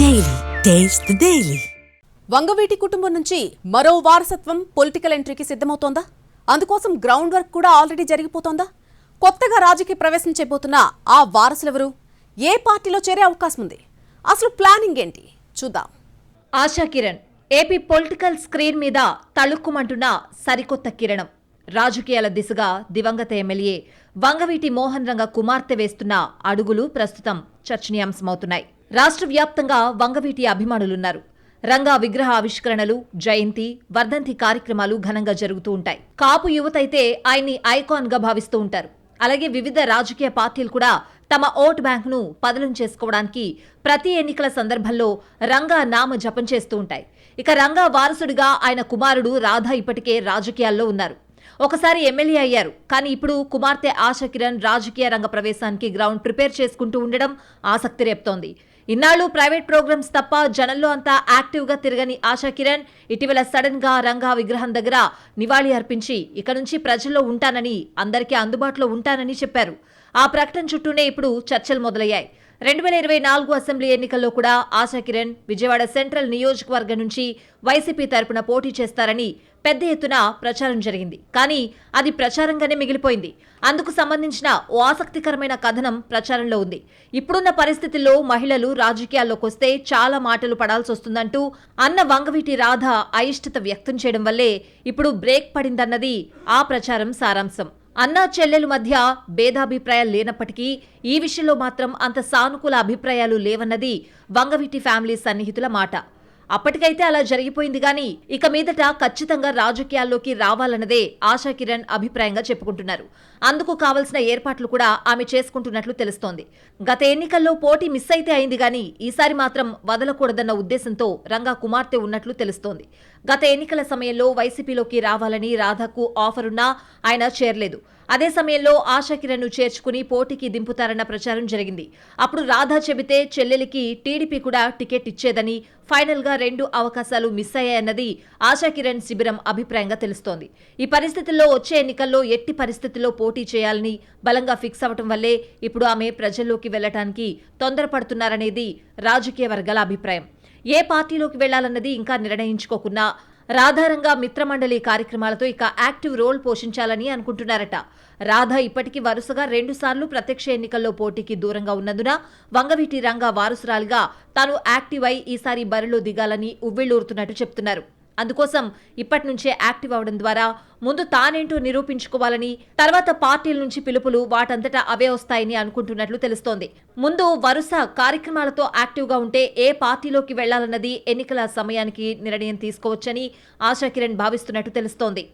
Daily. Taste the Daily. Vangaveeti కుటుంబం నుంచి మరో వారసత్వం పొలిటికల్ ఎంట్రీకి సిద్ధమవుతోందా? అందుకోసం గ్రౌండ్ వర్క్ కూడా ఆల్రెడీ జరిగిపోతోందా? కొత్తగా రాజకీయ ప్రవేశం చేయబోతున్న ఆ వారసులెవరు? ఏ పార్టీలో చేరే అవకాశం ఉంది? అసలు ప్లానింగ్ ఏంటి? చూద్దాం. Asha Kiran AP political screen మీద తళుక్కుమంటున్న సరికొత్త కిరణం. రాజకీయాల దిశగా దివంగత ఎమ్మెల్యే వంగవీటి మోహన్ రంగ కుమార్తె వేస్తున్న అడుగులు ప్రస్తుతం చర్చనీయాంశమవుతున్నాయి. రాష్ట్ర వ్యాప్తంగా వంగవీటి అభిమానులున్నారు. రంగా విగ్రహ ఆవిష్కరణలు జయంతి వర్ధంతి కార్యక్రమాలు ఘనంగా జరుగుతూ ఉంటాయి. కాపు యువత అయితే ఆయన్ని ఐకాన్గా భావిస్తూ ఉంటారు. అలాగే వివిధ రాజకీయ పార్టీలు కూడా తమ ఓట్ బ్యాంక్ను పదలం చేసుకోవడానికి ప్రతి ఎన్నికల సందర్భంలో రంగా నామ జపం చేస్తూ ఉంటాయి. ఇక రంగా వారసుడిగా ఆయన కుమారుడు రాధా ఇప్పటికే రాజకీయాల్లో ఉన్నారు. ఒకసారి ఎమ్మెల్యే అయ్యారు. కానీ ఇప్పుడు కుమార్తె ఆశా కిరణ్ రాజకీయ రంగ ప్రవేశానికి గ్రౌండ్ ప్రిపేర్ చేసుకుంటూ ఉండడం ఆసక్తి రేపుతోంది. ఇన్నాళ్ళు ప్రైవేట్ ప్రోగ్రామ్స్ తప్ప జనంలో అంతా యాక్టివ్గా తిరగని ఆశా కిరణ్ ఇటీవల సడన్గా రంగా విగ్రహం దగ్గర నివాళి అర్పించి ఇక నుంచి ప్రజల్లో ఉంటానని అందరికీ అందుబాటులో ఉంటానని చెప్పారు. ఆ ప్రకటన చుట్టూనే ఇప్పుడు చర్చలు మొదలయ్యాయి. రెండు వేల ఇరవై నాలుగు అసెంబ్లీ ఎన్నికల్లో కూడా ఆశా కిరణ్ విజయవాడ సెంట్రల్ నియోజకవర్గం నుంచి వైసీపీ తరపున పోటీ చేస్తారని పెద్ద ఎత్తున ప్రచారం జరిగింది. కానీ అది ప్రచారంగానే మిగిలిపోయింది. అందుకు సంబంధించిన ఓ ఆసక్తికరమైన కథనం ప్రచారంలో ఉంది. ఇప్పుడున్న పరిస్థితుల్లో మహిళలు రాజకీయాల్లోకి వస్తే చాలా మాటలు పడాల్సి వస్తుందంటూ అన్న వంగవీటి రాధ అయిష్టత వ్యక్తం చేయడం వల్లే ఇప్పుడు బ్రేక్ పడిందన్నది ఆ ప్రచారం సారాంశం. అన్నా చెల్లెల మధ్య భేదాభిప్రాయాలు లేనప్పటికీ ఈ విషయంలో మాత్రం అంత సానుకూల అభిప్రాయాలు లేవన్నది వంగవీటి ఫ్యామిలీ సన్నిహితుల మాట. అప్పటికైతే అలా జరిగిపోయింది గాని ఇక మీదట ఖచ్చితంగా రాజకీయాల్లోకి రావాలన్నదే ఆశా కిరణ్ అభిప్రాయంగా చెప్పుకుంటున్నారు. అందుకు కావలసిన ఏర్పాట్లు కూడా ఆమె చేసుకుంటున్నట్లు తెలుస్తోంది. గత ఎన్నికల్లో పోటీ మిస్ అయితే అయింది గాని ఈసారి మాత్రం వదలకూడదన్న ఉద్దేశంతో రంగా కుమార్తె ఉన్నట్లు తెలుస్తోంది. గత ఎన్నికల సమయంలో వైసీపీలోకి రావాలని రాధాకు ఆఫరున్నా ఆయన చేరలేదు. అదే సమయంలో ఆశా ను చేర్చుకుని పోటీకి దింపుతారన్న ప్రచారం జరిగింది. అప్పుడు రాధా చెబితే చెల్లెలికి టీడీపీ కూడా టికెట్ ఇచ్చేదని ఫైనల్గా రెండు అవకాశాలు మిస్ అయ్యాయన్నది ఆశా కిరణ్ శిబిరం అభిప్రాయంగా తెలుస్తోంది. ఈ పరిస్థితుల్లో వచ్చే ఎన్నికల్లో ఎట్టి పరిస్థితుల్లో పోటీ చేయాలని బలంగా ఫిక్స్ అవటం వల్లే ఇప్పుడు ఆమె ప్రజల్లోకి వెళ్ళటానికి తొందరపడుతున్నారనేది రాజకీయ వర్గాల అభిప్రాయం. ఏ పార్టీలోకి వెళ్ళాలన్నది ఇంకా నిర్ణయించుకోకున్నా రాధారంగా మిత్రమండలి కార్యక్రమాలతో ఇక యాక్టివ్ రోల్ పోషించాలని అనుకుంటున్నారట. రాధ ఇప్పటికీ వరుసగా రెండుసార్లు ప్రత్యక్ష ఎన్నికల్లో పోటీకి దూరంగా ఉన్నందున వంగవీటి రంగా వారసురాలిగా తాను యాక్టివ్ అయి ఈసారి బరిలో దిగాలని ఉవ్విళ్ళూరుతున్నట్టు చెప్తున్నారు. అందుకోసం ఇప్పటి నుంచే యాక్టివ్ అవడం ద్వారా ముందు తానేంటో నిరూపించుకోవాలని తర్వాత పార్టీల నుంచి పిలుపులు వాటంతటా అవే వస్తాయని అనుకుంటున్నట్లు తెలుస్తోంది. ముందు వరుస కార్యక్రమాలతో యాక్టివ్గా ఉంటే ఏ పార్టీలోకి వెళ్ళాలన్నది ఎన్నికల సమయానికి నిర్ణయం తీసుకోవచ్చని ఆశా కిరణ్ భావిస్తున్నట్టు తెలుస్తోంది.